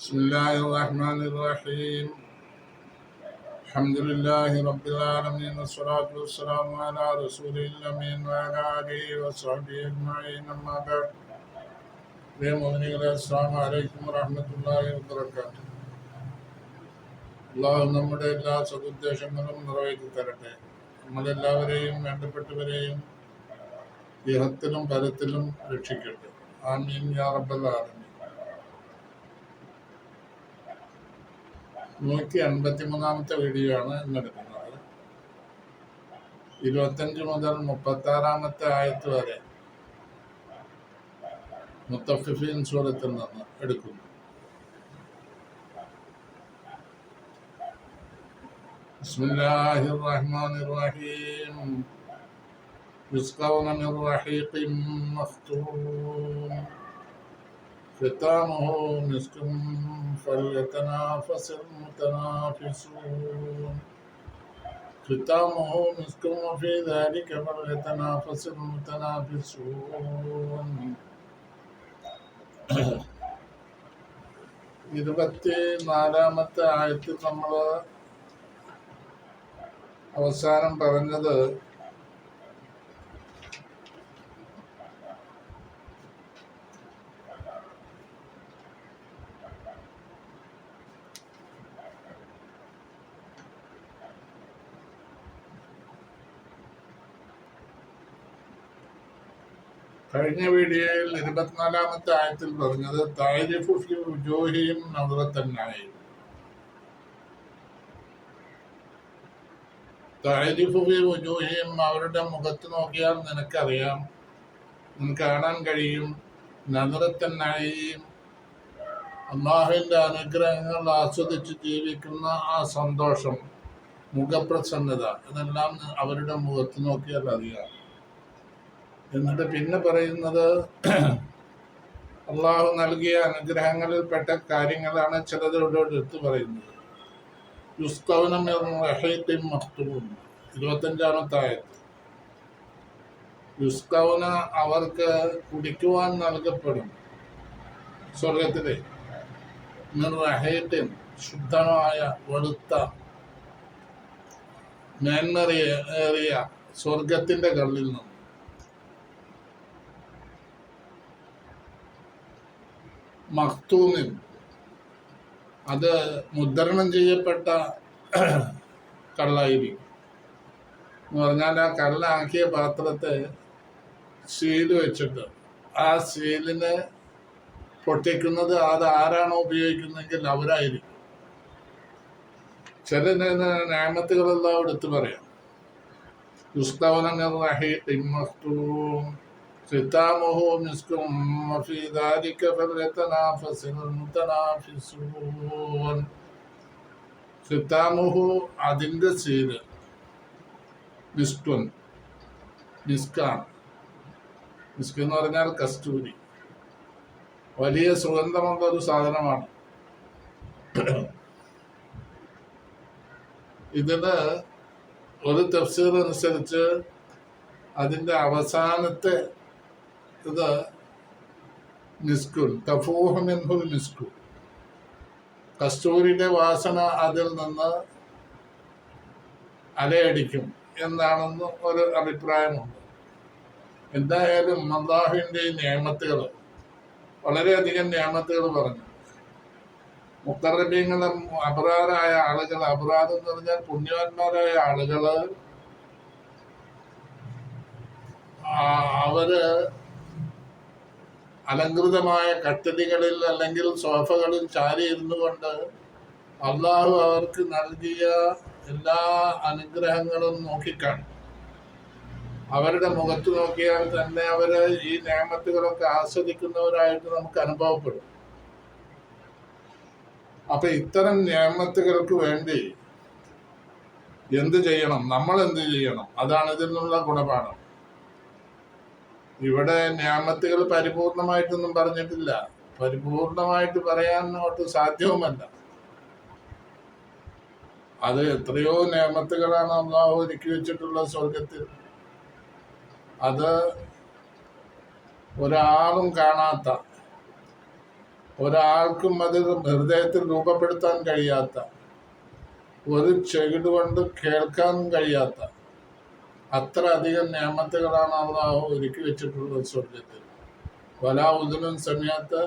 بسم الله الرحمن الرحيم الحمد لله رب العالمين والصلاة والسلام على رسوله الأمين وعلى آله وصحبه أجمعين أما بعد പ്രിയമോദിനികളെ അസ്സാം വലൈക്കും വറഹമത്തല്ലാഹി വബറകാതുഹു അള്ളാഹു നമ്മുടെ എല്ലാ സതുദ്ദേശങ്ങളും നിറവേറ്റി തരട്ടെ നമ്മളെല്ലാവരെയും വേണ്ടപ്പെട്ടവരെയും ഇഹത്തിലും പരത്തിലും രക്ഷിക്കട്ടെ ആമീൻ യാ റബ്ബൽ ആലമീൻ നൂറ്റി അൻപത്തി മൂന്നാമത്തെ വീഡിയോ ആണ് ഇന്നെടുക്കുന്നത് ഇരുപത്തഞ്ച് മുതൽ മുപ്പത്തി ആറാമത്തെ ആയത്ത് വരെ മുത്തഫിഫീൻ സൂറത്തിൽ നിന്ന് എടുക്കുന്നു بسم الله الرحمن الرحيم يسقون من رحيق مختوم ختامه مسك فليتنافس المتنافسون ختامه مسك وفي ذلك فليتنافس المتنافسون ഇരുപത്തി നാലാമത്തെ ആയത്തിൽ നമ്മൾ അവസാനം പറഞ്ഞത് കഴിഞ്ഞ വീഡിയോയിൽ ഇരുപത്തിനാലാമത്തെ ആയത്തിൽ പറഞ്ഞത് താരിഫു ഫി ഉജോഹിയും നവറത്തന്നായി താരിഫു അവരുടെ മുഖത്ത് നോക്കിയാൽ നിനക്കറിയാം നിനക്ക് കാണാൻ കഴിയും നവറത്തന്നായിയും അള്ളാഹുവിന്റെ അനുഗ്രഹങ്ങൾ ആസ്വദിച്ച് ജീവിക്കുന്ന ആ സന്തോഷം മുഖപ്രസന്നത ഇതെല്ലാം അവരുടെ മുഖത്ത് നോക്കിയാൽ അറിയാം. എന്നിട്ട് പിന്നെ പറയുന്നത് അള്ളാഹു നൽകിയ അനുഗ്രഹങ്ങളിൽപ്പെട്ട കാര്യങ്ങളാണ് ചിലത് ഇവിടെ എടുത്തു പറയുന്നത്. യുസ്തവനം മഹത്തുവും ഇരുപത്തഞ്ചാമത്തെ ആയത് യുസ്തവന അവർക്ക് കുടിക്കുവാൻ നൽകപ്പെടും. സ്വർഗത്തിലെ റഹീത്തിൻ ശുദ്ധമായ വെളുത്ത മേന്മറിയ ഏറിയ സ്വർഗത്തിന്റെ കള്ളിൽ നിന്നും. മഖ്തൂമിൻ അത് മുദ്രണം ചെയ്യപ്പെട്ട കള്ളായിരിക്കും. എന്ന് പറഞ്ഞാൽ ആ കള്ളാക്കിയ പാത്രത്തെ സീൽ വെച്ചിട്ട് ആ സീലിനെ പൊട്ടിക്കുന്നത് അത് ആരാണോ ഉപയോഗിക്കുന്നതെങ്കിൽ അവരായിരിക്കും. ചില ഞാമത്തുകളെല്ലാം എടുത്തു പറയാം. യുസ്തവന മഖ്തൂം ختامه مسك وفي ذلك فليتنافس المتنافسون ഖിത്താമുഹു അതിൻ്റെ സീല് മിസ്കുൻ മിസ്കാണ് മിസ്ക് എന്ന് പറഞ്ഞാൽ കസ്തൂരി വലിയ സുഗന്ധമുള്ള ഒരു സാധനമാണ് ഇതിന് ഒരു തഫ്സീർ അനുസരിച്ച് അതിൻ്റെ അവസാനത്തെ ഇത് മിസ്കുൽ തഫൂഹമിൻഹുൽ മിസ്കു കസ്തൂരിയുടെ വാസന അതിൽ നിന്ന് അലയടിക്കും എന്നാണെന്ന് ഒരു അഭിപ്രായമുണ്ട്. എന്തായാലും അള്ളാഹുവിന്റെ നിയമത്തുകൾ വളരെയധികം നിയമത്തുകൾ പറഞ്ഞു. മുത്തറബീങ്ങൾ അപരാധായ ആളുകൾ അപരാധം എന്ന് പറഞ്ഞാൽ പുണ്യവാന്മാരായ ആളുകൾ അവർ അലങ്കൃതമായ കട്ടലികളിൽ അല്ലെങ്കിൽ സോഫകളിൽ ചാരി ഇരുന്നു കൊണ്ട് അള്ളാഹു അവർക്ക് നൽകിയ എല്ലാ അനുഗ്രഹങ്ങളും നോക്കിക്കാണും. അവരുടെ മുഖത്ത് നോക്കിയാൽ തന്നെ അവർ ഈ നിയമത്തുകളൊക്കെ ആസ്വദിക്കുന്നവരായിട്ട് നമുക്ക് അനുഭവപ്പെടും. അപ്പൊ ഇത്തരം നിയമത്തുകൾക്ക് വേണ്ടി എന്ത് ചെയ്യണം? നമ്മൾ എന്ത് ചെയ്യണം? അതാണ് ഇതിൽ നിന്നുള്ള ഗുണപാഠം. ഇവിടെ ഞാമത്തുകൾ പരിപൂർണമായിട്ടൊന്നും പറഞ്ഞിട്ടില്ല. പരിപൂർണമായിട്ട് പറയാൻ ഒട്ടും സാധ്യവുമല്ല. അത് എത്രയോ നിയമത്തുകളാണ് അള്ളാഹു ഒരുക്കി വെച്ചിട്ടുള്ള സ്വർഗത്തിൽ അത് ഒരാളും കാണാത്ത ഒരാൾക്കും അത് ഹൃദയത്തിൽ രൂപപ്പെടുത്താൻ കഴിയാത്ത ഒരു ചെകിട് കൊണ്ട് കേൾക്കാൻ കഴിയാത്ത അത്ര അധികം നിയമത്തുകളാണ് അള്ളാഹു ഒരുക്കി വെച്ചിട്ടുള്ളത് സ്വർഗത്തിൽ വല ഉദനും സമയത്ത്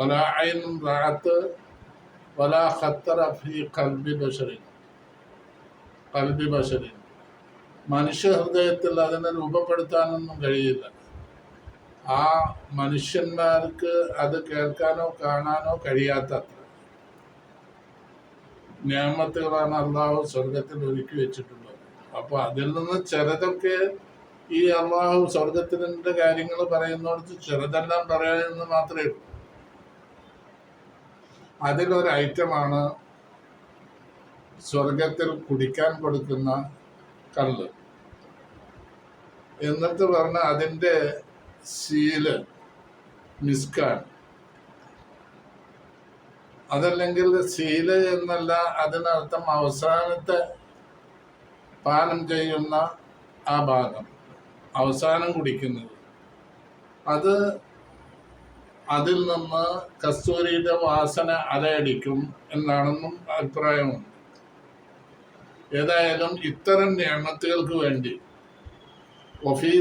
വല ഐനും റാത്ത് വല ഖത്തറ ഫി കൽബി ബഷറിൻ. കൽബി ബഷറിൻ. മനുഷ്യ ഹൃദയത്തിൽ അതിനെ രൂപപ്പെടുത്താനൊന്നും കഴിയില്ല. ആ മനുഷ്യന്മാർക്ക് അത് കേൾക്കാനോ കാണാനോ കഴിയാത്തത്ര. നിയമത്തുകളാണ് അള്ളാഹു സ്വർഗത്തിൽ ഒരുക്കി വെച്ചിട്ടുള്ളത്. അപ്പൊ അതിൽ നിന്ന് ചിലതൊക്കെ ഈ അള്ളാഹു സ്വർഗത്തിന്റെ കാര്യങ്ങൾ പറയുന്നിടത്ത് ചിലതെല്ലാം പറയാമെന്ന് മാത്രമേ ഉള്ളൂ. അതിലൊരു ഐറ്റമാണ് സ്വർഗത്തിൽ കുടിക്കാൻ കൊടുക്കുന്ന കള്ള് എന്നിട്ട് പറഞ്ഞ അതിന്റെ സീൽ മിസ്കാൻ അതല്ലെങ്കിൽ സീൽ എന്നല്ല അതിനർത്ഥം അവസാനത്തെ പാനം ചെയ്യുന്ന ആ ഭാഗം അവസാനം കുടിക്കുന്നത്. അത് അതിൽ നിന്ന് കസ്തൂരിയുടെ വാസന അലയടിക്കും എന്നാണെന്നും അഭിപ്രായമുണ്ട്. ഏതായാലും ഇത്തരം നിയമത്തുകൾക്ക് വേണ്ടി ഒഫീ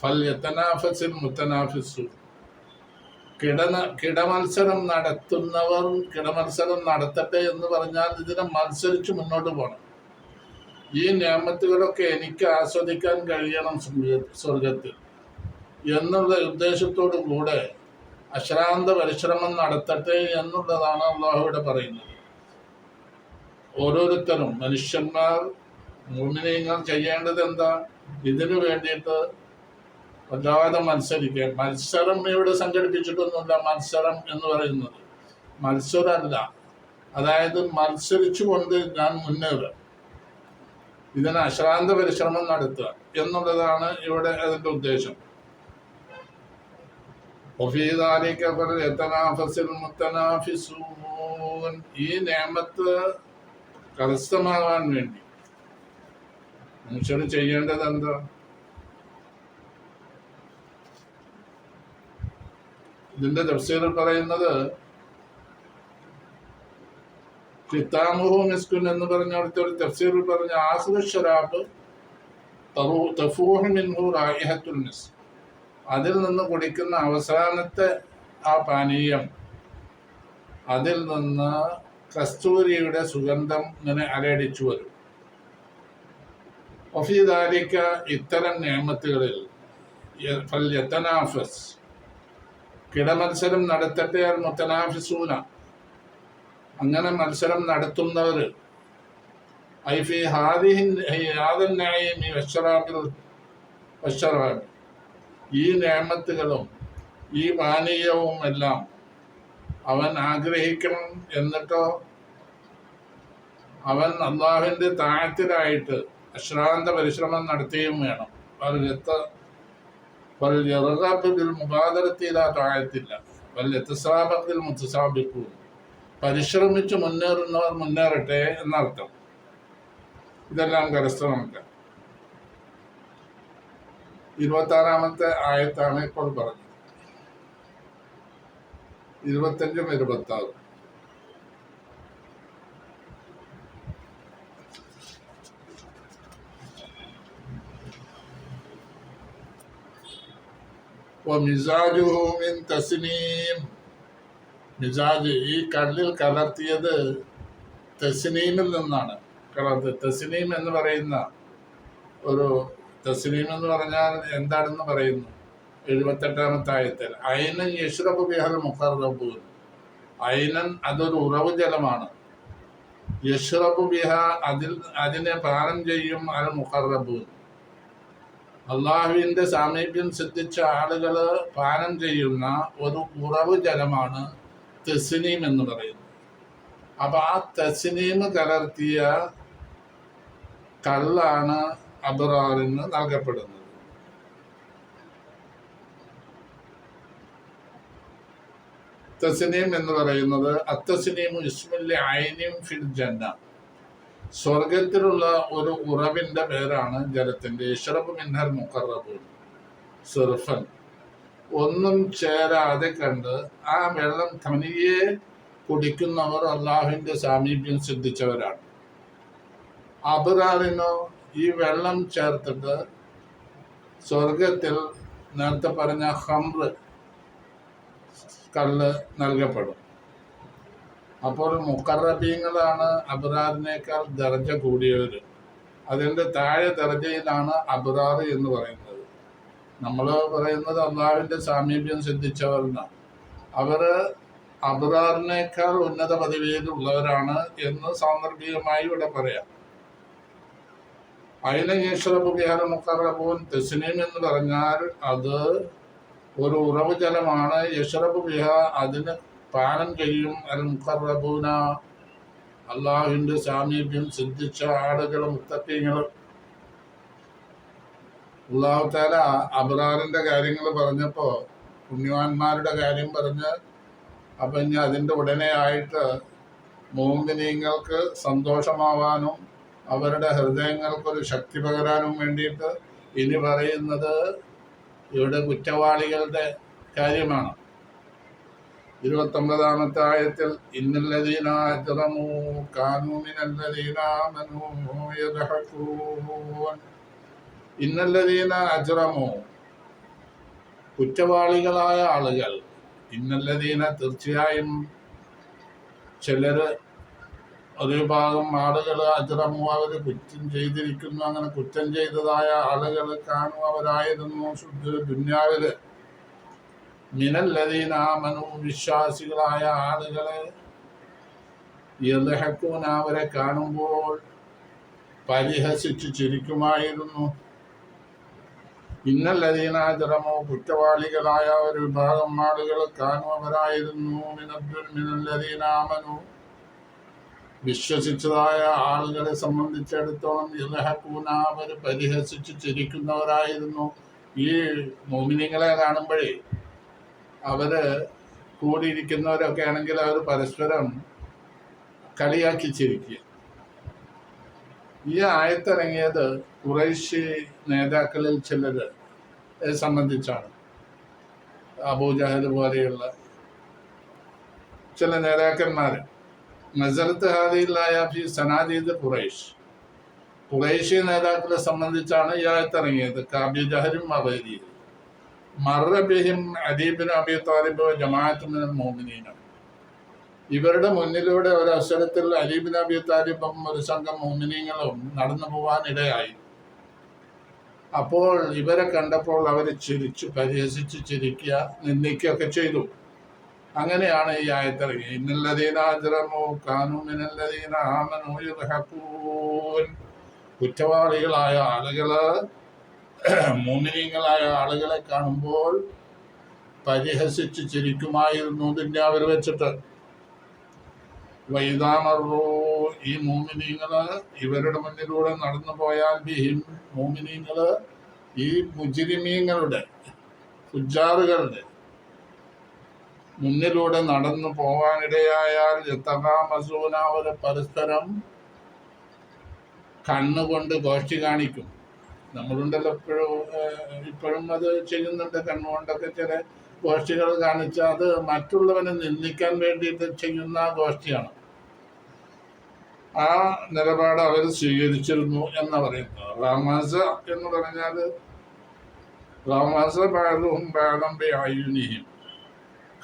ഫൽ യത്തനാഫസിൽ മുത്തനാഫിസു കിടന കിടമത്സരം നടത്തുന്നവർ കിടമത്സരം നടത്തട്ടെ എന്ന് പറഞ്ഞാൽ ഇതിനെ മത്സരിച്ച് മുന്നോട്ട് പോകണം. ഈ നിയമത്തുകളൊക്കെ എനിക്ക് ആസ്വദിക്കാൻ കഴിയണം സ്വർഗത്തിൽ എന്നുള്ള ഉദ്ദേശത്തോടു കൂടെ അശ്രാന്ത പരിശ്രമം നടത്തട്ടെ എന്നുള്ളതാണ് അള്ളാഹുവിടെ പറയുന്നത്. ഓരോരുത്തരും മനുഷ്യന്മാർ മുമിനിങ്ങൾ ചെയ്യേണ്ടത് എന്താ? ഇതിനു വേണ്ടിയിട്ട് വല്ലാതെ മത്സരിക്കുക മത്സരം ഇവിടെ സംഘടിപ്പിച്ചിട്ടൊന്നുമില്ല. മത്സരം എന്ന് പറയുന്നത് മത്സരമല്ല. അതായത് മത്സരിച്ചുകൊണ്ട് ഞാൻ മുന്നേറുക. ഇതിന് അശ്രാന്ത പരിശ്രമം നടത്തുക എന്നുള്ളതാണ് ഇവിടെ അതിന്റെ ഉദ്ദേശം. ഈ നിയമത്ത് കരസ്ഥമാകാൻ വേണ്ടി മനുഷ്യർ ചെയ്യേണ്ടത് എന്താ ഇതിന്റെ തഫ്സീറിൽ പറയുന്നത് കിത്താമുഹു മിസ്കുൻ എന്ന് പറഞ്ഞ അവിടുത്തെ ഒരു തഫ്സീറിൽ പറഞ്ഞ ആസുര ഷരാബ് അതിൽ നിന്ന് കുടിക്കുന്ന അവസാനത്തെ ആ പാനീയം അതിൽ നിന്ന് കസ്തൂരിയുടെ സുഗന്ധം ഇങ്ങനെ അലയടിച്ചു വരും. ഒഫീദാരിക്ക ഇത്തരം നിയമത്തുകളിൽ കിടമത്സരം നടത്തട്ടെ മുത്തനാഫിസൂന അങ്ങനെ മത്സരം നടത്തുന്നവർ. ഈ നിയമത്തുകളും ഈ പാനീയവും എല്ലാം അവൻ ആഗ്രഹിക്കണം എന്നിട്ടോ അവൻ അള്ളാഹുവിന്റെ താഴത്തിലായിട്ട് അശ്രാന്ത പരിശ്രമം നടത്തുകയും വേണം. മുബാദരത്തിലാ താഴത്തില്ല. വല്ല മുത്തസാബിക്കും പരിശ്രമിച്ച് മുന്നേറുന്നവർ മുന്നേറട്ടെ എന്നർത്ഥം. ഇതെല്ലാം കരസ്ഥമാക്കാം ഇരുപത്താറാമത്തെ ആയത്താണ് ഇപ്പോൾ പറഞ്ഞത്. ഇരുപത്തഞ്ചും ഇരുപത്തി ആറും മിസാജ് ഈ കല്ലിൽ കലർത്തിയത് തെസ്നീമിൽ നിന്നാണ്. കളർത്ത് തെസ്നീം എന്ന് പറയുന്ന ഒരു തസ്ലീം എന്ന് പറഞ്ഞാൽ എന്താണെന്ന് പറയുന്നു? എഴുപത്തെട്ടാമത്തെ ആയത്തിൽ. അയിനൻ യഷ്റബ് ബിഹൽ മുഖർബൂൻ അയിനൻ അതൊരു ഉറവ് ജലമാണ്. യഷ്റബ് ബിഹ അതിൽ അതിനെ പാനം ചെയ്യും അൽ മുഖർബൂൻ അള്ളാഹുവിന്റെ സാമീപ്യം സിദ്ധിച്ച ആളുകൾ പാനം ചെയ്യുന്ന ഒരു ഉറവ് ജലമാണ് തെസ്നീം എന്ന് പറയുന്നു. അപ്പൊ ആ തെസിനീം കലർത്തിയ കള്ളാണ് അബ്രാറിന് നൽകപ്പെടുന്നത്. തസ്നീം എന്ന് പറയുന്നത് അത്തസ്നീം ഇസ്മുല്ലി ഐനിം ഫിൽ ജന്ന. സ്വർഗത്തിലുള്ള ഒരു ഉറവിന്റെ പേരാണ് ജലത്തിന്റെ ഇഷറബ് മിന്നർ മുഖറബ് സിർഫൻ. ഒന്നും ചേരാതെ കണ്ട് ആ വെള്ളം തനിയെ കുടിക്കുന്നവർ അള്ളാഹുവിന്റെ സാമീപ്യം സിദ്ധിച്ചവരാണ്. അബറാറിനോ ഈ വെള്ളം ചേർത്തിട്ട് സ്വർഗത്തിൽ നേരത്തെ പറഞ്ഞ ഹംറ് കല്ല് നൽകപ്പെടും. അപ്പോൾ മുക്കറബീങ്ങളാണ് അബ്രാറിനേക്കാൾ ദർജ കൂടിയവർ അതിന്റെ താഴെ ദർജയിലാണ് അബ്രാർ എന്ന് പറയുന്നത്. നമ്മൾ പറയുന്നത് അള്ളാഹുവിന്റെ സാമീപ്യം സിദ്ധിച്ചവർ എന്നാണ് അവർ അബ്രാറിനേക്കാൾ ഉന്നത പദവിയിലുള്ളവരാണ് എന്ന് സാന്ദർഭികമായി ഇവിടെ പറയാം. യേശ്വറബ് ബിഹാര മുക്കറബൂൻ തെസ്നീം എന്ന് പറഞ്ഞാൽ അത് ഒരു ഉറവ് ജലമാണ്. യഷ്റബ് ബിഹ അതിന് പാനം ചെയ്യും. അൽ മുക്കറബൂന അള്ളാഹുവിന്റെ സാമീപ്യം സിദ്ധിച്ച ആളുകൾ മുത്തക്കീങ്ങൾ അള്ളാഹു താല അബ്രാറിന്റെ കാര്യങ്ങൾ പറഞ്ഞപ്പോ പുണ്യവാന്മാരുടെ കാര്യം പറഞ്ഞ് അപ്പൊ ഇനി അതിന്റെ ഉടനെ ആയിട്ട് മോമിനീങ്ങൾക്ക് സന്തോഷമാവാനും അവരുടെ ഹൃദയങ്ങൾക്കൊരു ശക്തി പകരാനും വേണ്ടിയിട്ട് ഇനി പറയുന്നത് ഇവിടെ കുറ്റവാളികളുടെ കാര്യമാണ്. ഇരുപത്തൊമ്പതാമത്തെ ആയത്തിൽ ഇന്നല്ലതീനാ അജ്റമൂ ഇന്നല്ലതീന അജ്റമൂ കുറ്റവാളികളായ ആളുകൾ ഇന്നല്ലതീന തീർച്ചയായും ചിലര് ഒരു ഭാഗം ആളുകൾ അജറമോ അവർ കുറ്റം ചെയ്തിരിക്കുന്നു. അങ്ങനെ കുറ്റം ചെയ്തതായ ആളുകൾ കാണും. അവരായിരുന്നു ശുദ്ധ ദുന്യാവിൽ. മിനല്ലതീനാമനു വിശ്വാസികളായ ആളുകളെ യദഹക്കൂൻ അവരെ കാണുമ്പോൾ പരിഹസിച്ചു ചിരിക്കുമായിരുന്നു. ഇന്നല്ലതീനാചരമോ കുറ്റവാളികളായ ഒരു വിഭാഗം ആളുകൾ കാണുവരായിരുന്നു മിനല്ലതീനാമനു വിശ്വസിച്ചതായ ആളുകളെ സംബന്ധിച്ചിടത്തോളം ഇലഹക്കൂന അവർ പരിഹസിച്ച് ചിരിക്കുന്നവരായിരുന്നു. ഈ മോമിനിങ്ങളെ കാണുമ്പോഴേ അവർ കൂടിയിരിക്കുന്നവരൊക്കെ ആണെങ്കിൽ അവർ പരസ്പരം കളിയാക്കി ചിരിക്കുക. ഈ ആയത്തിറങ്ങിയത് കുറേശ്ശി നേതാക്കളിൽ ചിലര് സംബന്ധിച്ചാണ്. അബൂജഹൽ പോലെയുള്ള ചില നേതാക്കന്മാര്. നസറത്ത് ഹാദിയിലായ ഫി സനാദീദ് ഖുറൈഷ് ഖുറൈശി നേതാക്കളെ സംബന്ധിച്ചാണ് ഈ ആയത്തിറങ്ങിയത്. കാബി ജഹരും അവരിയും മറബിഹിം അദീബിൻ അബി താലിബ് ജമാഅത്തുമിനൽ മോമിനീന ഇവരുടെ മുന്നിലൂടെ ഒരു അവസരത്തിൽ അലീബിൻ അബി താലിബും ഒരു സംഘം മോമിനിയങ്ങളും നടന്നു പോവാൻ ഇടയായി അപ്പോൾ ഇവരെ കണ്ടപ്പോൾ അവർ ചിരിച്ചു പരിഹസിച്ച് ചിരിക്കുക നിന്ദിക്കുകയൊക്കെ ചെയ്തു. അങ്ങനെയാണ് ഈ ആയത്തിറങ്ങി. ഇന്നല്ലതീനാചരമോ കാനൂമിനല്ലതീന ആമനോ യുദ്ഹക്കൂൻ കുറ്റവാളികളായ ആളുകൾ മോമിനീങ്ങളായ ആളുകളെ കാണുമ്പോൾ പരിഹസിച്ച് ചിരിക്കുമായിരുന്നു ദുന്യാവിൽ വെച്ചിട്ട് വൈതാമറോ ഈ മോമിനീങ്ങൾ ഇവരുടെ മുന്നിലൂടെ നടന്നു പോയാൽ ബിഹിം ഈ മുജിരിമീങ്ങളുടെ ഫുജാറുകളുടെ മുന്നിലൂടെ നടന്നു പോവാനിടയായാൽ യത്തകാമസൂന ഒരു പരസ്പരം കണ്ണുകൊണ്ട് ഗോഷ്ടി കാണിക്കും. നമ്മളുണ്ടല്ലോ എപ്പോഴും ഇപ്പോഴും അത് ചെയ്യുന്നുണ്ട് കണ്ണുകൊണ്ടൊക്കെ ചില ഗോഷ്ഠികൾ കാണിച്ച അത് മറ്റുള്ളവനെ നിന്ദിക്കാൻ വേണ്ടിയിട്ട് ചെയ്യുന്ന ഗോഷ്ഠിയാണ് ആ നിലപാട് അവർ സ്വീകരിച്ചിരുന്നു എന്ന് പറയുന്നത്. റാമാസ എന്ന് പറഞ്ഞാൽ റാമാസ പാദവും പാദം ആയുനിയും.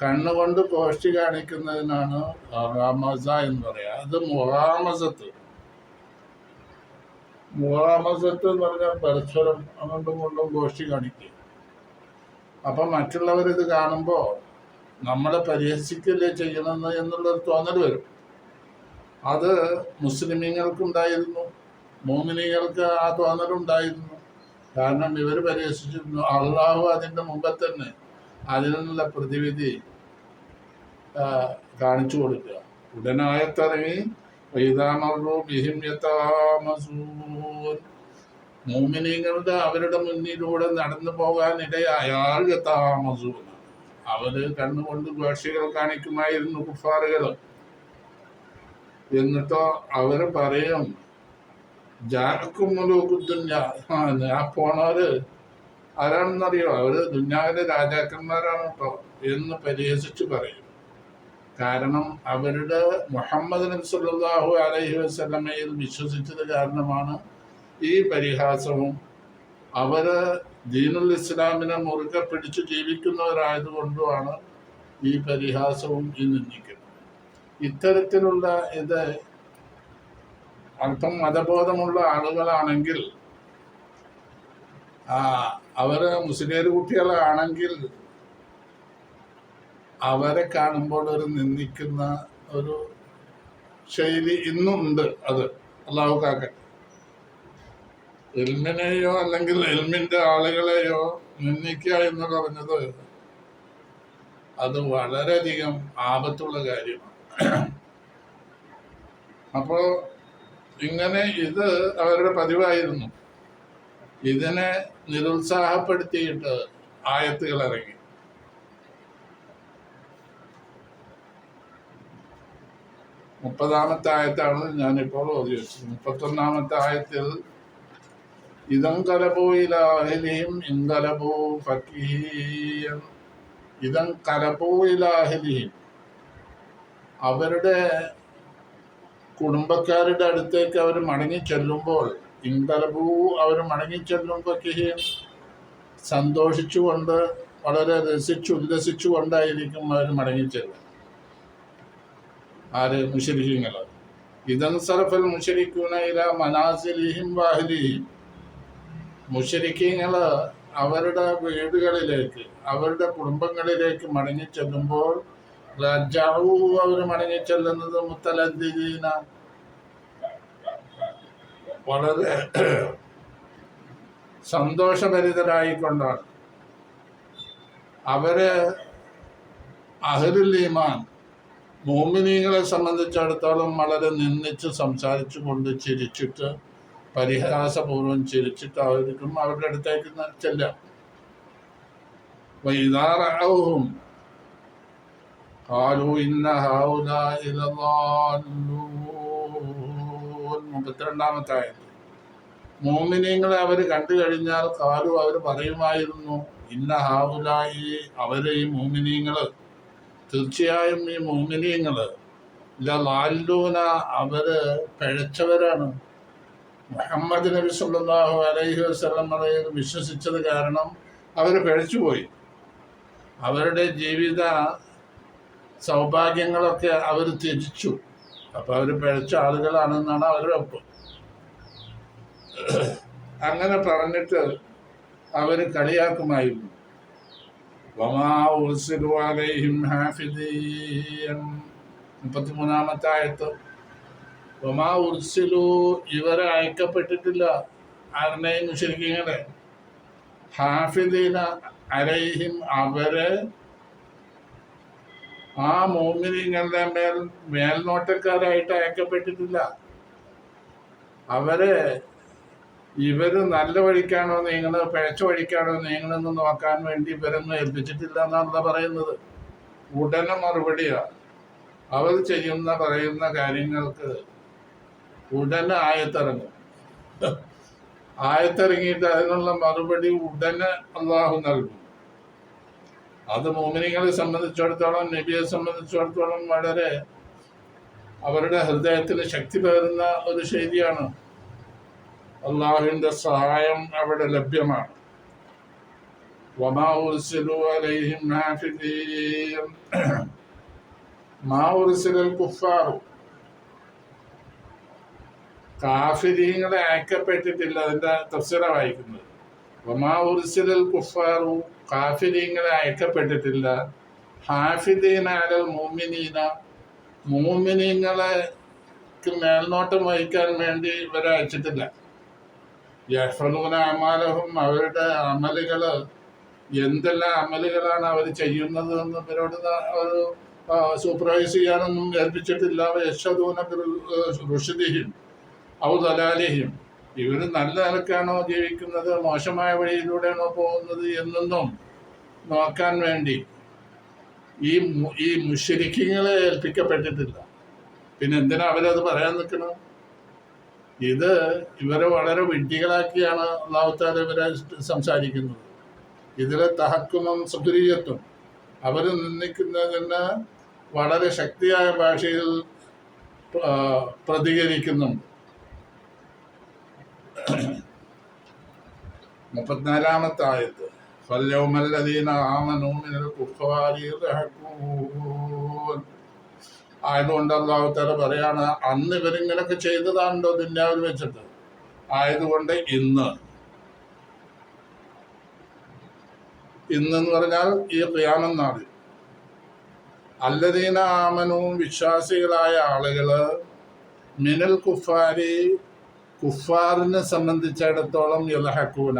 കണ്ണുകൊണ്ട് ഗോഷ്ഠി കാണിക്കുന്നതിനാണ് റാമാസ എന്ന് പറയുക അത് മുറാമസത്ത്. മുറാമസത്ത് എന്ന് പറഞ്ഞാൽ പരസ്പരം അങ്ങോട്ടും കൊണ്ടും ഗോഷ്ഠി കാണിക്കുക. അപ്പം മറ്റുള്ളവർ ഇത് കാണുമ്പോൾ നമ്മളെ പരിഹസിക്കല്ലേ ചെയ്യണമെന്ന് എന്നുള്ളൊരു തോന്നൽ വരും. അത് മുസ്ലിമീങ്ങൾക്കുണ്ടായിരുന്നു. മോമിനികൾക്ക് ആ തോന്നലുണ്ടായിരുന്നു. കാരണം ഇവർ പരിഹസിച്ചിരുന്നു. അള്ളാഹു അതിന്റെ മുമ്പേ തന്നെ അതിൽ നിന്നുള്ള പ്രതിവിധി കാണിച്ചു കൊടുക്കുക. ഉടനായത്തിറങ്ങി മൂമിനീങ്ങളുടെ അവരുടെ മുന്നിലൂടെ നടന്നു പോകാൻ ഇടയായാൽ താമസൂൻ അവർ കണ്ണുകൊണ്ട് ഭാഷകൾ കാണിക്കുമായിരുന്നു കുഫാറുകൾ എന്നിട്ടോ അവർ പറയും ജാക്കുമുലുക്കുദ്ദുഞ്ഞ ഞാൻ പോണവര് ആരാണെന്നറിയോ? അവർ ദുഞ്ഞാവിലെ രാജാക്കന്മാരാണ് കേട്ടോ എന്ന് പരിഹസിച്ച് പറയും. കാരണം അവരുടെ മുഹമ്മദ് നബി സല്ലല്ലാഹു അലൈഹി വസ്ലമയിൽ വിശ്വസിച്ചത് കാരണമാണ് ഈ പരിഹാസവും അവർ ദീനുൽ ഇസ്ലാമിനെ മുറുകെ പിടിച്ചു ജീവിക്കുന്നവരായതുകൊണ്ടുമാണ് ഈ പരിഹാസവും ഈ നിന്ദിക്കുന്നത്. ഇത്തരത്തിലുള്ള ഇത് അല്പം മതബോധമുള്ള ആളുകളാണെങ്കിൽ അവർ മുസ്ലിം കുട്ടികളാണെങ്കിൽ അവരെ കാണുമ്പോൾ ഒരു നിന്ദിക്കുന്ന ഒരു ശൈലി ഇന്നുണ്ട് അത്. അള്ളാഹു കാക്കട്ടെ. എൽമിനെയോ അല്ലെങ്കിൽ എൽമിന്റെ ആളുകളെയോ നിന്ദിക്കുക എന്ന് പറഞ്ഞത് അത് വളരെയധികം ആപത്തുള്ള കാര്യമാണ്. അപ്പോ ഇങ്ങനെ ഇത് അവരുടെ പതിവായിരുന്നു. ഇതിനെ നിരുത്സാഹപ്പെടുത്തിയിട്ട് ആയത്തുകൾ ഇറങ്ങി. മുപ്പതാമത്തെ ആയത്താണ് ഞാനിപ്പോൾ ഓതി വെച്ചത്. മുപ്പത്തൊന്നാമത്തെ ആയത്തിൽ ഇതം കലപോയിലാഹലിയും ഇങ്കലപോ ഫക്കീയം ഇതം കലപോയിലാഹലിയും അവരുടെ കുടുംബക്കാരുടെ അടുത്തേക്ക് അവർ മടങ്ങി ചെല്ലുമ്പോൾ ഇന്തലബൂ അവർ മടങ്ങി ചെല്ലുമ്പോൾ സന്തോഷിച്ചുകൊണ്ട് വളരെ രസിച്ചു ഉല്ലസിച്ചുകൊണ്ടായിരിക്കും അവർ മടങ്ങി ചെല്ലുക. ആര്? മുഷരിക്കുന്നത് ഇതൻ സറഫൽ മുഷരിക്കൂന ഇല മനാസിലിഹിം വാഹിലിഹിം മുഷരിക്കങ്ങൾ അവരുടെ വീടുകളിലേക്ക് അവരുടെ കുടുംബങ്ങളിലേക്ക് മടങ്ങി ചെല്ലുമ്പോൾ റജാവു അവർ മടങ്ങി ചെല്ലുന്നത് മുത്തലദ്ദീന. വളരെ സന്തോഷഭരിതരായിക്കൊണ്ടാണ്. അവർ അഹരുൽ ഈമാൻ മോമിനീങ്ങളെ സംബന്ധിച്ചിടത്തോളം വളരെ നിന്ദിച്ച് സംസാരിച്ചു കൊണ്ട് ചിരിച്ചിട്ട് പരിഹാസപൂർവ്വം ചിരിച്ചിട്ട് അവർക്കും അവരുടെ അടുത്തേക്ക് ന- ചെല്ലാം വൈതാറവും قالوا إن هؤلاء لضالون മുപ്പത്തിരണ്ടാമത്തെ ആയത് മോമിനിയങ്ങളെ അവർ കണ്ടു കഴിഞ്ഞാൽ കാലു അവർ പറയുമായിരുന്നു ഇന്ന ഹാവുലായി അവരെ ഈ മോമിനിയങ്ങള് തീർച്ചയായും ഈ മോമിനിയങ്ങള് ലാലൂന അവര് പിഴച്ചവരാണ് മുഹമ്മദ് നബി സല്ലാഹു അലൈഹി വസല്ലം പറയുന്നത് വിശ്വസിച്ചത് കാരണം അവർ പിഴച്ചുപോയി അവരുടെ ജീവിത സൗഭാഗ്യങ്ങളൊക്കെ അവർ ത്യജിച്ചു. അപ്പോൾ അവർ പിഴച്ച ആളുകളാണെന്നാണ് അവരുടെ ഒപ്പം. അങ്ങനെ പറഞ്ഞിട്ട് അവർ കളിയാക്കുമായിരുന്നു. മുപ്പത്തിമൂന്നാമത്തെ ആയത്ത്. വമാ ഉർസിലു ഇവരെ അയക്കപ്പെട്ടിട്ടില്ല. ആരുടെയും ശരിക്കിങ്ങനെ ഹാഫിദീന അലൈഹിം അവരെ ആ മോമിനിങ്ങളുടെ മേൽ മേൽനോട്ടക്കാരായിട്ട് അയക്കപ്പെട്ടിട്ടില്ല. അവരെ ഇവർ നല്ല വഴിക്കാണോ നീങ്ങുന്നത് പിഴച്ച വഴിക്കാണോ നീങ്ങുന്നതെന്ന് നോക്കാൻ വേണ്ടി ഇവരൊന്നും ഏൽപ്പിച്ചിട്ടില്ല എന്നാണ് പറയുന്നത്. ഉടനെ മറുപടിയാണ് അവർ ചെയ്യുന്ന പറയുന്ന കാര്യങ്ങൾക്ക് ഉടനെ ആയത്തിറങ്ങും. ആയത്തിറങ്ങിയിട്ട് അതിനുള്ള മറുപടി ഉടനെ അള്ളാഹു നൽകും. അത് മോമിനികളെ സംബന്ധിച്ചിടത്തോളം നബിയെ സംബന്ധിച്ചിടത്തോളം വളരെ അവരുടെ ഹൃദയത്തിന് ശക്തി പകരുന്ന ഒരു ശൈലിയാണ്. അള്ളാഹുവിന്റെ സഹായം അവിടെ ലഭ്യമാണ്. മാ ഉർസിലൽ കുഫാറു. കാഫിരീങ്ങളെ അയക്കപ്പെട്ടിട്ടില്ല അതിന്റെ തഫ്സീറ വായിക്കുന്നത്. വമാ ഉർസിലൽ കുഫാറു കാഫിരീങ്ങളെ അയക്കപ്പെട്ടിട്ടില്ല ഹാഫിദീനാലൽ മോമിനീന മോമിനീങ്ങളെ മേൽനോട്ടം വഹിക്കാൻ വേണ്ടി ഇവരെ അയച്ചിട്ടില്ല. യഫലൂന അമാലഹും അവരുടെ അമലുകൾ എന്തെല്ലാം അമലുകളാണ് അവർ ചെയ്യുന്നത് എന്ന് ഇവരോട് സൂപ്പർവൈസ് ചെയ്യാനൊന്നും ഏൽപ്പിച്ചിട്ടില്ല. യശദൂന ഋഷിദിഹിം ഔ ഇവർ നല്ല നിലക്കാണോ ജീവിക്കുന്നത്? മോശമായ വഴിയിലൂടെയാണോ പോകുന്നത് എന്നൊന്നും നോക്കാൻ വേണ്ടി ഈ ഈ മുഷരിക്കങ്ങളെ ഏൽപ്പിക്കപ്പെട്ടിട്ടില്ല. പിന്നെ എന്തിനാ അവരത് പറയാൻ നിൽക്കണം? ഇത് ഇവരെ വളരെ വിഡ്ഢികളാക്കിയാണ് അള്ളാഹുത്താല ഇവരെ സംസാരിക്കുന്നത്. ഇതിലെ തഹക്കുമം സുതുരീയത്വം അവർ നിന്ദിക്കുന്നതിന് വളരെ ശക്തിയായ ഭാഷയിൽ പ്രതികരിക്കുന്നുണ്ട്. മുപ്പത്തിനാലാമത്തെ ആയത്ത് യദ്ഹകൂൻ ആയതുകൊണ്ട് അള്ളാഹു പറയാണ് അന്ന് ഇവരിങ്ങനൊക്കെ ചെയ്തതാണല്ലോ ദുന്യാവിൽ വെച്ചിട്ട്. ആയതുകൊണ്ട് ഇന്ന് ഇന്നെന്ന് പറഞ്ഞാൽ ഈ ക്രിയാമം നാട് അല്ലദീന ആമനവും വിശ്വാസികളായ ആളുകൾ മിനൽ കുഫാരി കുഫാറിനെ സംബന്ധിച്ചിടത്തോളം യലഹക്കൂന.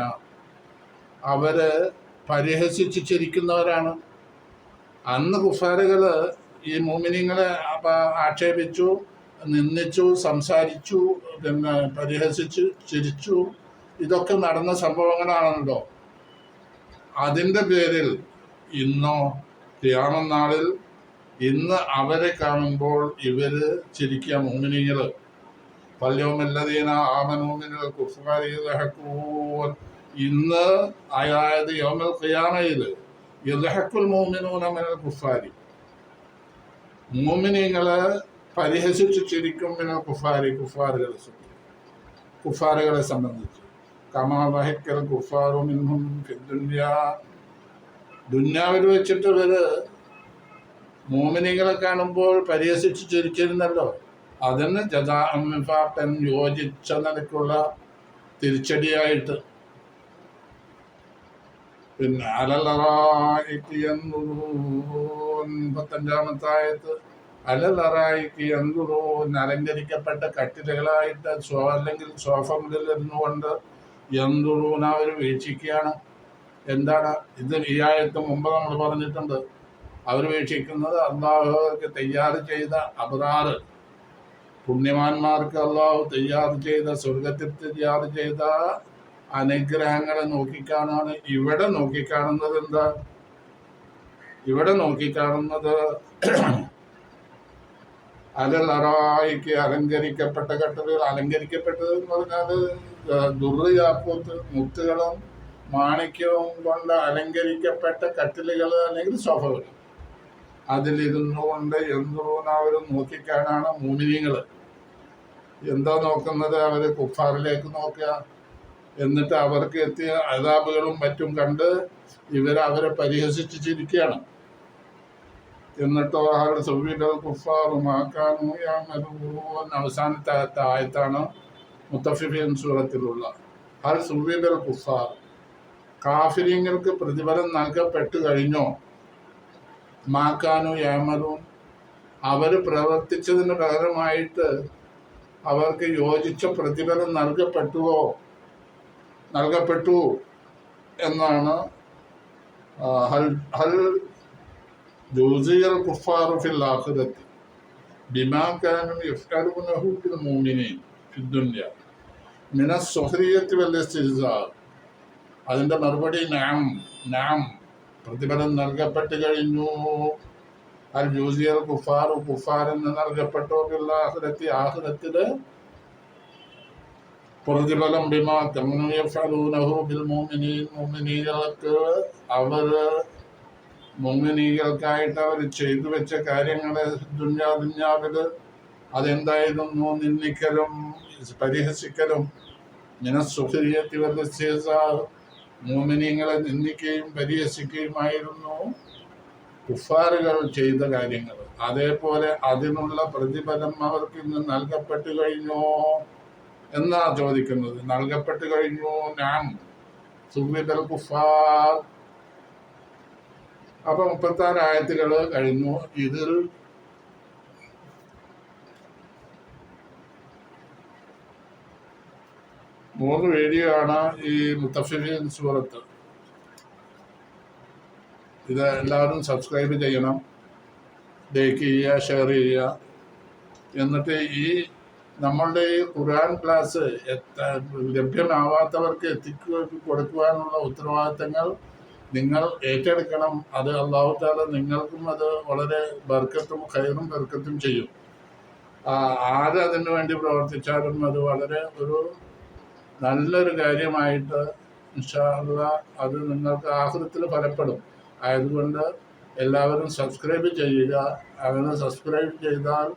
അവർ പരിഹസിച്ച് ചിരിക്കുന്നവരാണ്. അന്ന് കുഫാറുകൾ ഈ മോമിനിങ്ങളെ ആക്ഷേപിച്ചു നിന്ദിച്ചു സംസാരിച്ചു പിന്നെ പരിഹസിച്ചു ചിരിച്ചു. ഇതൊക്കെ നടന്ന സംഭവങ്ങളാണല്ലോ. അതിന്റെ പേരിൽ ഇന്നോ ക്രിയാമം നാളിൽ ഇന്ന് അവരെ കാണുമ്പോൾ ഇവർ ചിരിക്കുക മോമിനികൾ പല്യവുമല്ലതീന ആമനൂമിനൽ കുഫാരിഹക്കൂൻ ഇന്ന് അതായത് യോമൽ ഖിയാമയിൽ യദഹക്കുൽ മോമിനൂന മിനൽ കുഫാരി മോമിനിങ്ങളെ പരിഹസിച്ച് ചിരിക്കും മിനൽ കുഫാരി കുഫാറുകളെ കുഫാറുകളെ സംബന്ധിച്ച്. കമാ വഹിക്കൽ കുഫാറു ദുന്യാവിൽ വെച്ചിട്ട് ഇവർ മോമിനികളെ കാണുമ്പോൾ പരിഹസിച്ച് ചിരിച്ചിരുന്നല്ലോ. അതിന് ജതാൻ യോജിച്ച നിലക്കുള്ള തിരിച്ചടിയായിട്ട്. പിന്നെ ആയത്ത് അലലറായിക്ക് എന്തുറൂൻ അലങ്കരിക്കപ്പെട്ട കട്ടിലുകളായിട്ട് സോ അല്ലെങ്കിൽ സോഫ മുതൽ ഇരുന്നുകൊണ്ട് എന്തുറൂൻ അവർ വീക്ഷിക്കുകയാണ്. എന്താണ്? ഇത് ഈ ആയത്ത് മുമ്പ് നമ്മൾ പറഞ്ഞിട്ടുണ്ട്. അവർ വീക്ഷിക്കുന്നത് അള്ളാഹുക്ക് തയ്യാറ് ചെയ്ത അബറാറ് പുണ്യവാന്മാർക്ക് അള്ളാഹു തയ്യാറ് ചെയ്ത സ്വർഗത്തിൽ തയ്യാറ് ചെയ്ത അനുഗ്രഹങ്ങളെ നോക്കിക്കാണാണ്. ഇവിടെ നോക്കിക്കാണുന്നത് എന്താ? ഇവിടെ നോക്കിക്കാണുന്നത് അലലറായിക്ക് അലങ്കരിക്കപ്പെട്ട കട്ടലുകൾ അലങ്കരിക്കപ്പെട്ടത് എന്ന് പറഞ്ഞാൽ ദുർയാപ്പൂത്ത് മുത്തുകളും മാണിക്യവും കൊണ്ട് അലങ്കരിക്കപ്പെട്ട കട്ടിലുകൾ അല്ലെങ്കിൽ സോഫകൾ. അതിലിരുന്നു കൊണ്ട് അവർ നോക്കിക്കാണാണ് മൂമിനിങ്ങൾ എന്താ നോക്കുന്നത്? അവർ കുഫാറിലേക്ക് നോക്കുക. എന്നിട്ട് അവർക്ക് എത്തിയ അതാബുകളും മറ്റും കണ്ട് ഇവർ അവരെ പരിഹസിച്ച് ചിരിക്കുകയാണ്. എന്നിട്ടോ ആരുടെ സുബീഡ് കുഫാറുമാക്കാനും അവസാനത്തെ ആയത്താണ് മുത്തഫിഫിയൻ സൂറത്തിലുള്ള. ഹൽ സുബീഡൽ കുഫാർ. കാഫിര്യങ്ങൾക്ക് പ്രതിഫലം നൽകപ്പെട്ടു കഴിഞ്ഞോ? മാക്കാനു യാമലും അവർ പ്രവർത്തിച്ചതിന് പകരമായിട്ട് അവർക്ക് യോജിച്ച പ്രതിഫലം നൽകപ്പെട്ടുവോ? നൽകപ്പെട്ടു എന്നാണ് ഹൽ ഹൽ ജൂസിയൽ കുഫാറു ഫിൽ ആഖിറത്തി. ബിമാ കാനും യഫ്അലൂനഹു ഫിൽ മുഅ്മിനീൻ ഫിദ് ദുനിയ. മിന സുഹ്രിയത്തി വൽ ഇസ്തിഹ്സാ അതിന്റെ മറുപടി നാം നാം. പ്രതിഫലം നൽകപ്പെട്ടു കഴിഞ്ഞു. അൽ ജൂസിയൽ കുഫാർ കുഫാർ എന്ന് നൽകപ്പെട്ടോ ആഹുരത്തി ആഹുരത്തിൽ പ്രതിഫലം ബിമാ അവർ ബിൽ അവർ അവർ ചെയ്തു വെച്ച കാര്യങ്ങളെ ദുഞ്ഞാ ദുഞ്ഞാവിൽ അതെന്തായിരുന്നു? നിന്ദിക്കലും പരിഹസിക്കലും. മിനസുഖരിയത്തി വല്ല മോമിനിയങ്ങളെ നിന്ദിക്കുകയും പരിഹസിക്കുകയുമായിരുന്നു കുഫാറുകൾ ചെയ്ത കാര്യങ്ങൾ. അതേപോലെ അതിനുള്ള പ്രതിഫലം അവർക്ക് ഇന്ന് നൽകപ്പെട്ടു കഴിഞ്ഞോ എന്നാ ചോദിക്കുന്നത്? നൽകപ്പെട്ടു കഴിഞ്ഞു ഞാൻ സുബിദൽ കുഫാർ. അപ്പൊ മുപ്പത്താറ് ആയത്തുകൾ കഴിഞ്ഞു. ഇതിൽ മൂന്ന് വേദിയാണ് ഈ മുത്തഫിൻ സൂറത്ത് ഇത് എല്ലാവരും സബ്സ്ക്രൈബ് ചെയ്യണം ലൈക്ക് ചെയ്യുക ഷെയർ ചെയ്യുക. എന്നിട്ട് ഈ നമ്മളുടെ ഈ ഖുർആൻ ക്ലാസ് ലഭ്യമാവാത്തവർക്ക് എത്തിക്കുക കൊടുക്കുവാനുള്ള ഉത്തരവാദിത്തങ്ങൾ നിങ്ങൾ ഏറ്റെടുക്കണം. അത് അള്ളാഹുത്താല നിങ്ങൾക്കും അത് വളരെ ബർക്കത്തും ഖൈറും ബർക്കത്തും ചെയ്യും. ആരതിനു ആര് വേണ്ടി പ്രവർത്തിച്ചാലും അത് വളരെ ഒരു നല്ലൊരു കാര്യമായിട്ട് ഇൻഷാ അള്ളാ അത് നിങ്ങൾക്ക് ആഹൃത്തിൽ ഫലപ്പെടും. ആയതുകൊണ്ട് എല്ലാവരും സബ്സ്ക്രൈബ് ചെയ്യുക. അങ്ങനെ സബ്സ്ക്രൈബ് ചെയ്താൽ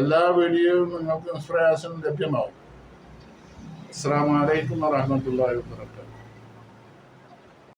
എല്ലാ വീഡിയോയും നിങ്ങൾക്ക് ഇൻസ്പിറേഷൻ ലഭ്യമാവും. അസ്സാം വലൈക്കും വാഹമത്തല്ലാ വാബർക്കാത്തു